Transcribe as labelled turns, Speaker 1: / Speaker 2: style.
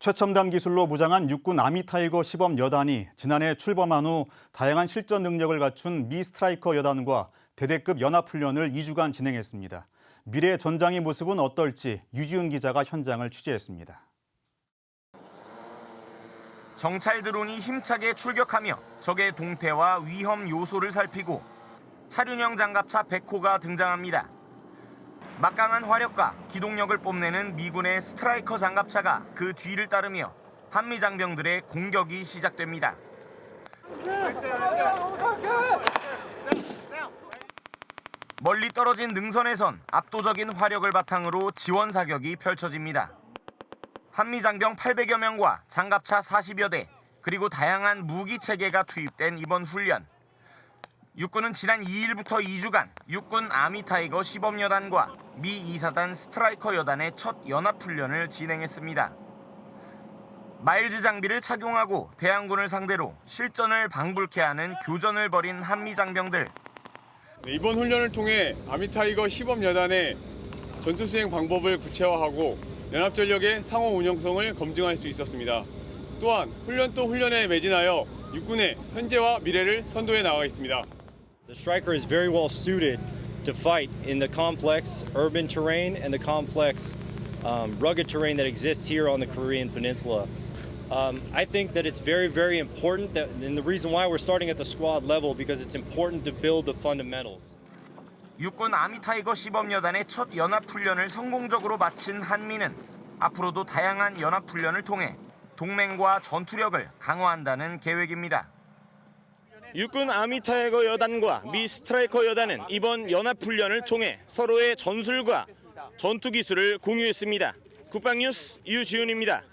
Speaker 1: 최첨단 기술로 무장한 육군 아미타이거 시범 여단이 지난해 출범한 후 다양한 실전 능력을 갖춘 미 스트라이커 여단과 대대급 연합훈련을 2주간 진행했습니다. 미래 전장의 모습은 어떨지 유지훈 기자가 현장을 취재했습니다.
Speaker 2: 정찰 드론이 힘차게 출격하며 적의 동태와 위험 요소를 살피고 차륜형 장갑차 백호가 등장합니다. 막강한 화력과 기동력을 뽐내는 미군의 스트라이커 장갑차가 그 뒤를 따르며 한미 장병들의 공격이 시작됩니다. 멀리 떨어진 능선에선 압도적인 화력을 바탕으로 지원 사격이 펼쳐집니다. 한미 장병 800여 명과 장갑차 40여 대, 그리고 다양한 무기 체계가 투입된 이번 훈련. 육군은 지난 2일부터 2주간 육군 아미타이거 시범여단과 미 2사단 스트라이커 여단의 첫 연합훈련을 진행했습니다. 마일즈 장비를 착용하고 대항군을 상대로 실전을 방불케 하는 교전을 벌인 한미 장병들.
Speaker 3: 네, 이번 훈련을 통해 아미타이거 시범 여단의 전투 수행 방법을 구체화하고 연합전력의 상호 운영성을 검증할 수 있었습니다. 또한 훈련 또 훈련에 매진하여 육군의 현재와 미래를 선도해 나가겠습니다.
Speaker 4: The Striker is very well suited to fight in the complex urban terrain and the complex um, rugged terrain that exists here on the Korean Peninsula. Um, I think that it's very, very important that, and the reason why we're starting at the squad level because it's important to build the fundamentals.
Speaker 2: 육군 아미타이거 시범여단의 첫 연합훈련을 성공적으로 마친 한미는 앞으로도 다양한 연합훈련을 통해 동맹과 전투력을 강화한다는 계획입니다.
Speaker 5: 육군 아미타이거 여단과 미 스트라이커 여단은 이번 연합훈련을 통해 서로의 전술과 전투 기술을 공유했습니다. 국방뉴스 유지훈입니다.